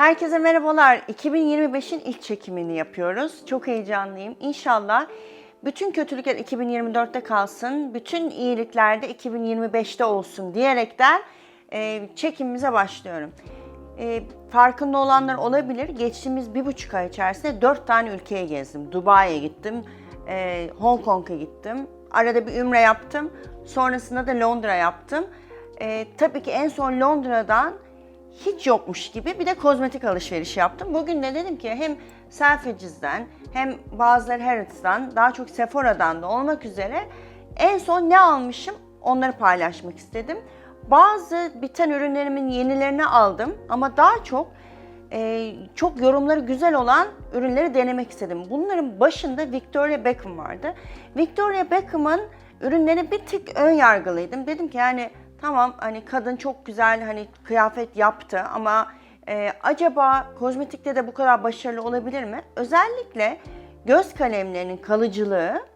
Herkese merhabalar. 2025'in ilk çekimini yapıyoruz. Çok heyecanlıyım. İnşallah bütün kötülükler 2024'te kalsın, bütün iyilikler de 2025'te olsun diyerekten e, çekimimize başlıyorum. E, farkında olanlar olabilir. Geçtiğimiz bir buçuk ay içerisinde dört tane ülkeye gezdim. Dubai'ye gittim, e, Hong Kong'a gittim. Arada bir ümre yaptım. Sonrasında da Londra yaptım. E, tabii ki en son Londra'dan hiç yokmuş gibi bir de kozmetik alışveriş yaptım. Bugün de dedim ki hem Selfridges'den hem bazıları Harrods'dan daha çok Sephora'dan da olmak üzere en son ne almışım onları paylaşmak istedim. Bazı biten ürünlerimin yenilerini aldım ama daha çok e, çok yorumları güzel olan ürünleri denemek istedim. Bunların başında Victoria Beckham vardı. Victoria Beckham'ın ürünleri bir tık ön yargılıydım. Dedim ki yani tamam hani kadın çok güzel hani kıyafet yaptı ama e, acaba kozmetikte de bu kadar başarılı olabilir mi? Özellikle göz kalemlerinin kalıcılığı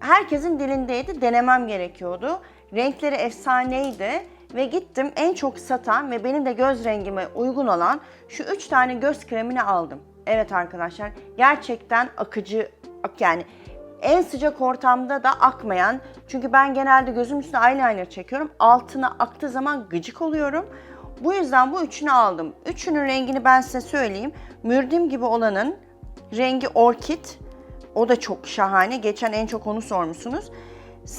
herkesin dilindeydi, denemem gerekiyordu. Renkleri efsaneydi ve gittim en çok satan ve benim de göz rengime uygun olan şu üç tane göz kremini aldım. Evet arkadaşlar gerçekten akıcı ak- yani en sıcak ortamda da akmayan çünkü ben genelde gözüm üstüne eyeliner çekiyorum. Altına aktığı zaman gıcık oluyorum. Bu yüzden bu üçünü aldım. Üçünün rengini ben size söyleyeyim. Mürdim gibi olanın rengi orkid. O da çok şahane. Geçen en çok onu sormuşsunuz.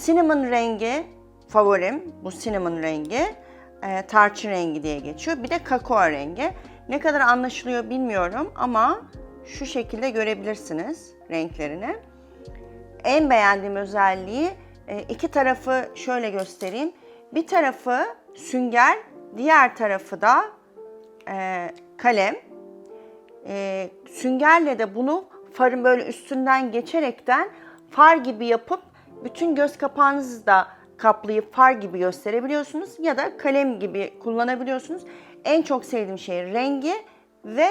Cinnamon rengi favorim. Bu cinnamon rengi. E, tarçın rengi diye geçiyor. Bir de kakao rengi. Ne kadar anlaşılıyor bilmiyorum ama şu şekilde görebilirsiniz renklerini. En beğendiğim özelliği e, iki tarafı şöyle göstereyim. Bir tarafı sünger, diğer tarafı da e, kalem. E, süngerle de bunu farın böyle üstünden geçerekten far gibi yapıp bütün göz kapağınızı da kaplayıp far gibi gösterebiliyorsunuz ya da kalem gibi kullanabiliyorsunuz. En çok sevdiğim şey rengi ve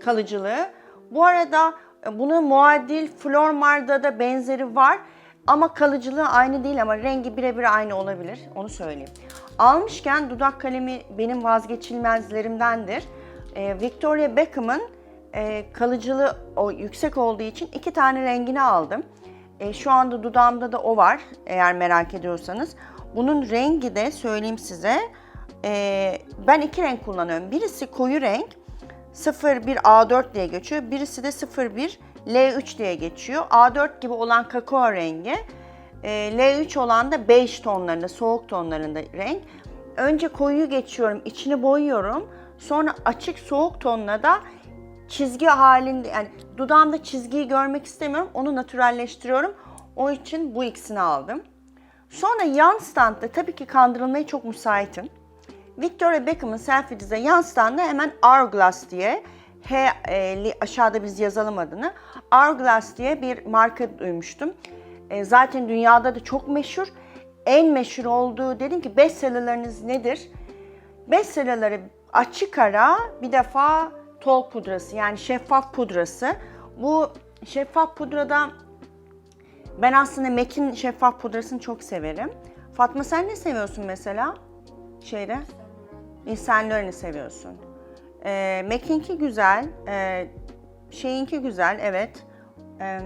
kalıcılığı. Bu arada bunun muadil Flormar'da da benzeri var ama kalıcılığı aynı değil ama rengi birebir aynı olabilir. Onu söyleyeyim. Almışken dudak kalemi benim vazgeçilmezlerimdendir. E, Victoria Beckham'ın e, kalıcılığı o yüksek olduğu için iki tane rengini aldım. E, şu anda dudağımda da o var eğer merak ediyorsanız. Bunun rengi de söyleyeyim size. e, ben iki renk kullanıyorum. Birisi koyu renk 01 A4 diye geçiyor. Birisi de 01 L3 diye geçiyor. A4 gibi olan kakao rengi. e, L3 olan da beige tonlarında, soğuk tonlarında renk. Önce koyu geçiyorum, içini boyuyorum. Sonra açık soğuk tonla da çizgi halinde yani dudağımda çizgiyi görmek istemiyorum. Onu natürelleştiriyorum. O için bu ikisini aldım. Sonra yan standta tabii ki kandırılmaya çok müsaitim. Victoria Beckham'ın Selfridges'e yan standta hemen Hourglass diye H e, aşağıda biz yazalım adını. Hourglass diye bir marka duymuştum. E, zaten dünyada da çok meşhur. En meşhur olduğu dedim ki bestsellerleriniz nedir? Bestsellerleri açık ara bir defa tol pudrası yani şeffaf pudrası. Bu şeffaf pudrada ben aslında MAC'in şeffaf pudrasını çok severim. Fatma sen ne seviyorsun mesela? Şeyde? İnsanlarını seviyorsun. Ee, MAC'inki güzel. E, şeyinki güzel evet. Ee,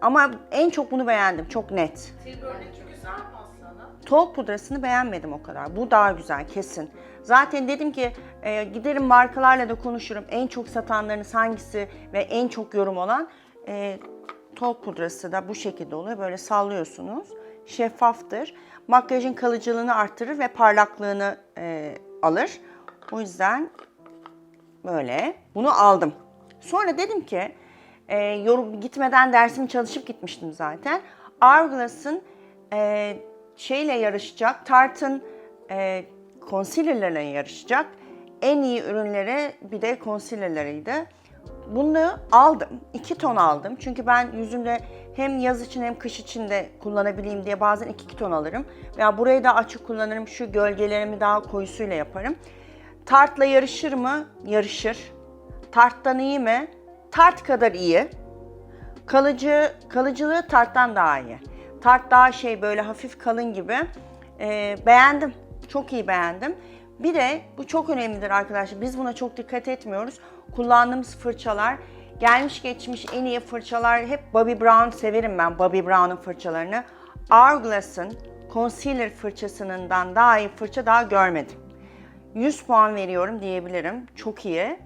ama en çok bunu beğendim. Çok net. Silver'deki güzel mi aslında? Tol pudrasını beğenmedim o kadar. Bu daha güzel kesin. Zaten dedim ki e, giderim markalarla da konuşurum. En çok satanlarınız hangisi ve en çok yorum olan e, tol pudrası da bu şekilde oluyor. Böyle sallıyorsunuz. Şeffaftır. Makyajın kalıcılığını arttırır ve parlaklığını e, alır. O yüzden böyle bunu aldım. Sonra dedim ki e, yorum gitmeden dersimi çalışıp gitmiştim zaten. Hourglass'ın e, şeyle yarışacak, Tarte'ın e, concealer'larla yarışacak. En iyi ürünleri bir de concealer'larıydı. Bunu aldım. iki ton aldım. Çünkü ben yüzümde hem yaz için hem kış için de kullanabileyim diye bazen iki, iki ton alırım. Veya burayı da açık kullanırım. Şu gölgelerimi daha koyusuyla yaparım. Tart'la yarışır mı? Yarışır. Tart'tan iyi mi? Tart kadar iyi. Kalıcı, kalıcılığı tarttan daha iyi. Tart daha şey böyle hafif kalın gibi. Ee, beğendim. Çok iyi beğendim. Bir de bu çok önemlidir arkadaşlar. Biz buna çok dikkat etmiyoruz. Kullandığımız fırçalar gelmiş geçmiş en iyi fırçalar hep Bobbi Brown severim ben Bobbi Brown'un fırçalarını. Hourglass'ın concealer fırçasından daha iyi fırça daha görmedim. 100 puan veriyorum diyebilirim. Çok iyi.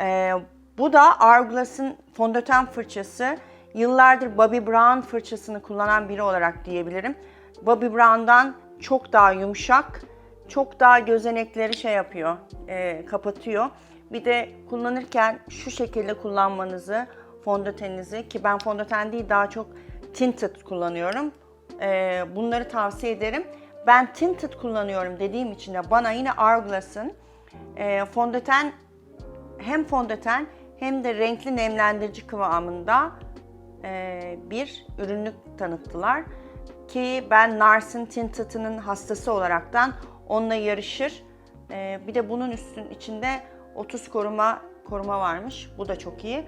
Ee, bu da Hourglass'ın fondöten fırçası. Yıllardır Bobbi Brown fırçasını kullanan biri olarak diyebilirim. Bobbi Brown'dan çok daha yumuşak, çok daha gözenekleri şey yapıyor, e, kapatıyor. Bir de kullanırken şu şekilde kullanmanızı, fondöteninizi ki ben fondöten değil daha çok tinted kullanıyorum. E, bunları tavsiye ederim. Ben tinted kullanıyorum dediğim için de bana yine Hourglass'ın e, fondöten hem fondöten hem de renkli nemlendirici kıvamında e, bir ürünlük tanıttılar. Ki ben Nars'ın Tinted'ının hastası olaraktan onunla yarışır. E, bir de bunun üstün içinde 30 koruma koruma varmış. Bu da çok iyi.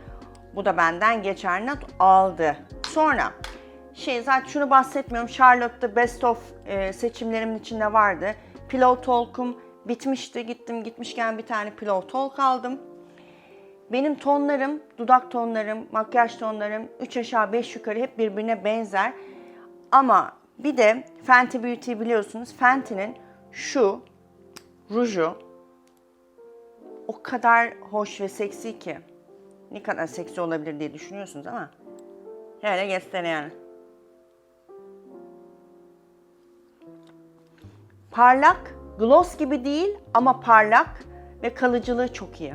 Bu da benden geçer not aldı. Sonra şey zaten şunu bahsetmiyorum. Charlotte'da Best of e, seçimlerimin içinde vardı. Pillow Talk'um bitmişti. Gittim gitmişken bir tane Pillow Talk aldım. Benim tonlarım, dudak tonlarım, makyaj tonlarım 3 aşağı 5 yukarı hep birbirine benzer. Ama bir de Fenty Beauty biliyorsunuz. Fenty'nin şu ruju o kadar hoş ve seksi ki. Ne kadar seksi olabilir diye düşünüyorsunuz ama. Şöyle göstereyim yani. Parlak, gloss gibi değil ama parlak ve kalıcılığı çok iyi.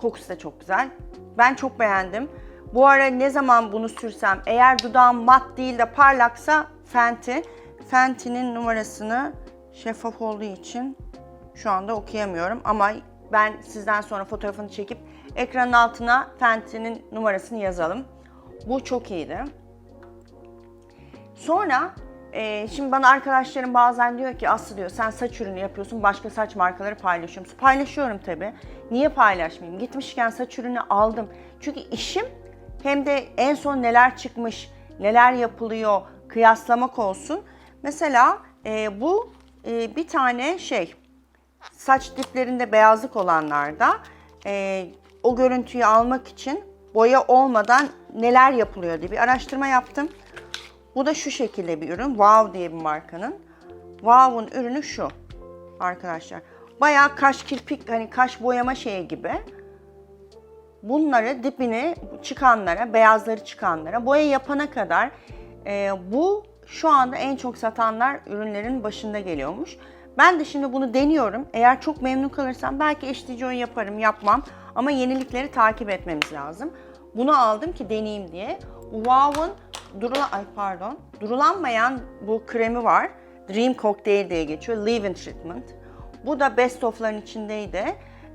Kokusu da çok güzel. Ben çok beğendim. Bu ara ne zaman bunu sürsem, eğer dudağım mat değil de parlaksa Fenty. Fenty'nin numarasını şeffaf olduğu için şu anda okuyamıyorum ama ben sizden sonra fotoğrafını çekip ekranın altına Fenty'nin numarasını yazalım. Bu çok iyiydi. Sonra e, şimdi bana arkadaşlarım bazen diyor ki Aslı diyor sen saç ürünü yapıyorsun başka saç markaları paylaşıyor musun? Paylaşıyorum tabii. Niye paylaşmayayım? Gitmişken saç ürünü aldım. Çünkü işim hem de en son neler çıkmış, neler yapılıyor kıyaslamak olsun. Mesela e, bu e, bir tane şey saç diplerinde beyazlık olanlarda e, o görüntüyü almak için boya olmadan neler yapılıyor diye bir araştırma yaptım. Bu da şu şekilde bir ürün. Wow diye bir markanın. Wow'un ürünü şu arkadaşlar. Bayağı kaş kirpik hani kaş boyama şeyi gibi. Bunları dipini çıkanlara, beyazları çıkanlara, boya yapana kadar e, bu şu anda en çok satanlar ürünlerin başında geliyormuş. Ben de şimdi bunu deniyorum. Eğer çok memnun kalırsam belki eşleyici oyun yaparım, yapmam. Ama yenilikleri takip etmemiz lazım. Bunu aldım ki deneyeyim diye. Wow'un durula ay pardon, durulanmayan bu kremi var. Dream Cocktail diye geçiyor. Leave-in Treatment. Bu da Best of'ların içindeydi.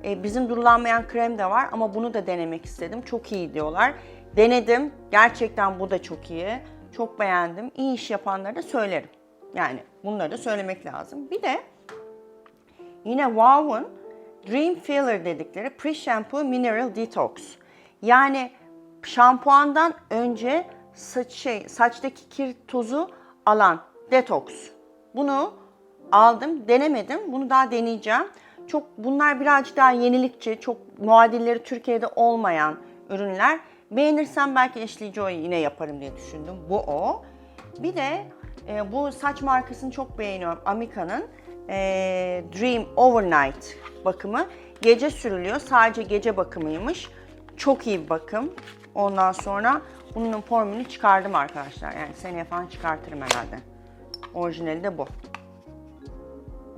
Ee, bizim durulanmayan krem de var ama bunu da denemek istedim. Çok iyi diyorlar. Denedim. Gerçekten bu da çok iyi. Çok beğendim. İyi iş yapanlara da söylerim. Yani bunları da söylemek lazım. Bir de yine Wow'un Dream Filler dedikleri Pre-Shampoo Mineral Detox. Yani şampuandan önce saç şey saçtaki kir tozu alan detoks. Bunu aldım, denemedim. Bunu daha deneyeceğim. Çok bunlar birazcık daha yenilikçi, çok muadilleri Türkiye'de olmayan ürünler. Beğenirsem belki eşleyici oyu yine yaparım diye düşündüm. Bu o. Bir de e, bu saç markasını çok beğeniyorum. Amica'nın e, Dream Overnight bakımı. Gece sürülüyor. Sadece gece bakımıymış. Çok iyi bir bakım. Ondan sonra bunun formülünü çıkardım arkadaşlar. Yani seneye falan çıkartırım herhalde. Orijinali de bu.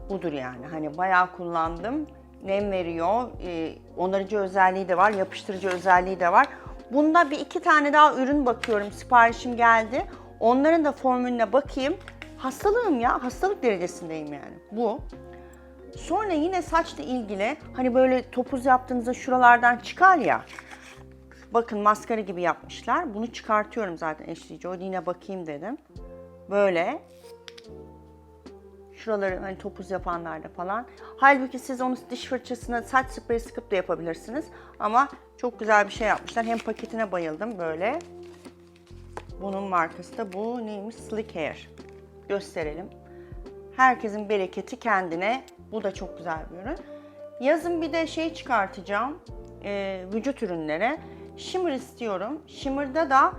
Budur yani. Hani bayağı kullandım. Nem veriyor. E, onarıcı özelliği de var. Yapıştırıcı özelliği de var. Bunda bir iki tane daha ürün bakıyorum. Siparişim geldi. Onların da formülüne bakayım. Hastalığım ya. Hastalık derecesindeyim yani. Bu. Sonra yine saçla ilgili hani böyle topuz yaptığınızda şuralardan çıkar ya. Bakın maskara gibi yapmışlar. Bunu çıkartıyorum zaten eşleyici. O yine bakayım dedim. Böyle. Şuraları hani topuz yapanlarda falan. Halbuki siz onu diş fırçasına saç spreyi sıkıp da yapabilirsiniz. Ama çok güzel bir şey yapmışlar. Hem paketine bayıldım böyle. Bunun markası da bu neymiş? Slick Hair. Gösterelim. Herkesin bereketi kendine. Bu da çok güzel bir ürün. Yazın bir de şey çıkartacağım. e, vücut ürünleri. Shimmer istiyorum. Shimmer'da da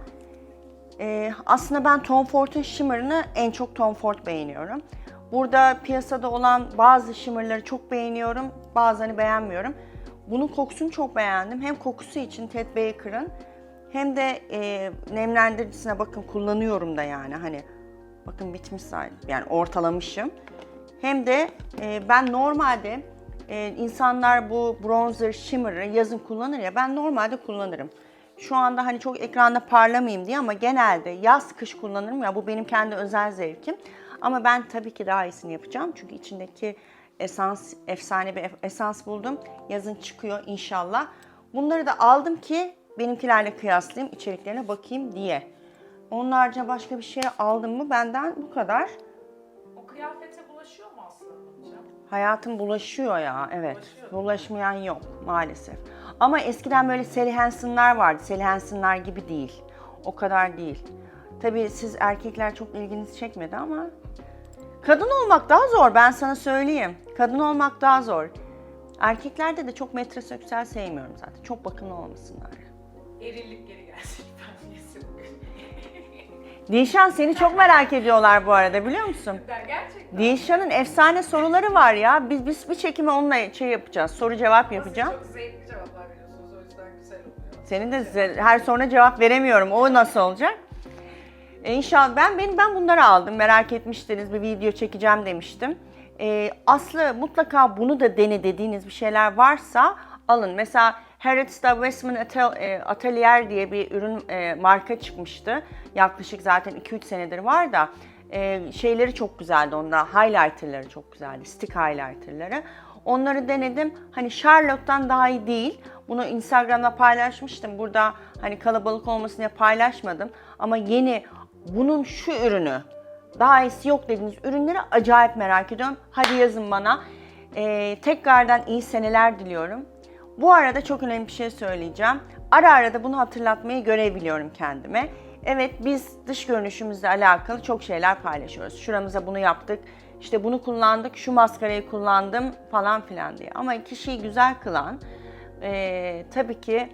e, aslında ben Tom Ford'un shimmer'ını en çok Tom Ford beğeniyorum. Burada piyasada olan bazı shimmer'ları çok beğeniyorum, bazılarını beğenmiyorum. Bunun kokusunu çok beğendim. Hem kokusu için Ted Baker'ın hem de e, nemlendiricisine bakın kullanıyorum da yani hani bakın bitmiş zaten yani ortalamışım. Hem de e, ben normalde e, insanlar bu bronzer, shimmer'ı yazın kullanır ya ben normalde kullanırım. Şu anda hani çok ekranda parlamayayım diye ama genelde yaz kış kullanırım ya bu benim kendi özel zevkim. Ama ben tabii ki daha iyisini yapacağım çünkü içindeki esans, efsane bir esans buldum. Yazın çıkıyor inşallah. Bunları da aldım ki benimkilerle kıyaslayayım, içeriklerine bakayım diye. Onlarca başka bir şey aldım mı benden bu kadar. O kıyafete bulaşıyor mu aslında? Hayatım bulaşıyor ya, evet. Bulaşıyor. Bulaşmayan yok maalesef. Ama eskiden böyle Sally Hansen'lar vardı. Sally Hansen'lar gibi değil. O kadar değil. Tabii siz erkekler çok ilginizi çekmedi ama kadın olmak daha zor ben sana söyleyeyim. Kadın olmak daha zor. Erkeklerde de çok metroseksüel sevmiyorum zaten. Çok bakımlı olmasınlar. Erillik geri gelsin. Dilşan seni çok merak ediyorlar bu arada biliyor musun? Gerçekten. Dilşan'ın efsane soruları var ya. Biz, biz bir çekime onunla şey yapacağız. Soru cevap yapacağım. Çok zevkli cevaplar veriyorsunuz o yüzden güzel oluyor. Senin de her soruna cevap veremiyorum. O nasıl olacak? İnşallah ben ben ben bunları aldım. Merak etmiştiniz bir video çekeceğim demiştim. E, Aslı mutlaka bunu da dene dediğiniz bir şeyler varsa alın. Mesela Harrods'ta Westman e, Atelier diye bir ürün e, marka çıkmıştı. Yaklaşık zaten 2-3 senedir var da e, şeyleri çok güzeldi onda. Highlighter'ları çok güzeldi. Stick highlighter'ları. Onları denedim. Hani Charlotte'dan daha iyi değil. Bunu Instagram'da paylaşmıştım. Burada hani kalabalık olmasın diye paylaşmadım. Ama yeni bunun şu ürünü daha iyisi yok dediğiniz ürünleri acayip merak ediyorum. Hadi yazın bana. Ee, tekrardan iyi seneler diliyorum. Bu arada çok önemli bir şey söyleyeceğim. Ara ara da bunu hatırlatmayı görebiliyorum kendime. Evet biz dış görünüşümüzle alakalı çok şeyler paylaşıyoruz. Şuramıza bunu yaptık, işte bunu kullandık, şu maskarayı kullandım falan filan diye. Ama kişiyi güzel kılan eee, tabii ki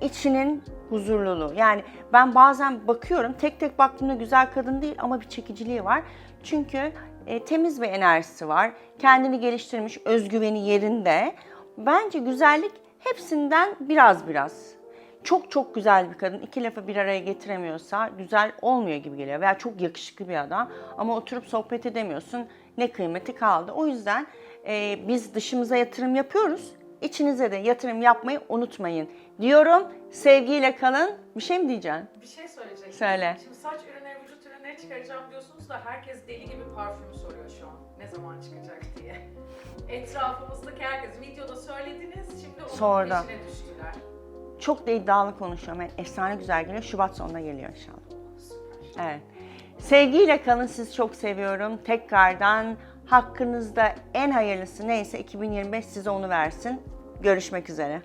içinin huzurluluğu. Yani ben bazen bakıyorum, tek tek baktığımda güzel kadın değil ama bir çekiciliği var. Çünkü e, temiz bir enerjisi var. Kendini geliştirmiş, özgüveni yerinde. Bence güzellik hepsinden biraz biraz. Çok çok güzel bir kadın iki lafı bir araya getiremiyorsa güzel olmuyor gibi geliyor. Veya çok yakışıklı bir adam ama oturup sohbet edemiyorsun. Ne kıymeti kaldı. O yüzden e, biz dışımıza yatırım yapıyoruz. İçinize de yatırım yapmayı unutmayın diyorum. Sevgiyle kalın. Bir şey mi diyeceksin? Bir şey söyleyecektim. Söyle. Şimdi saç ürünleri, vücut ürünleri çıkaracağım diyorsunuz da herkes deli gibi parfüm soruyor şu an. Ne zaman çıkacak diye. Etrafımızdaki herkes videoda söylediniz şimdi onun Sordu. peşine düştüler. Çok da iddialı konuşuyorum. Yani efsane güzel geliyor. Şubat sonuna geliyor inşallah. Süper. Evet. Sevgiyle kalın. Sizi çok seviyorum. Tekrardan hakkınızda en hayırlısı neyse 2025 size onu versin. Görüşmek üzere.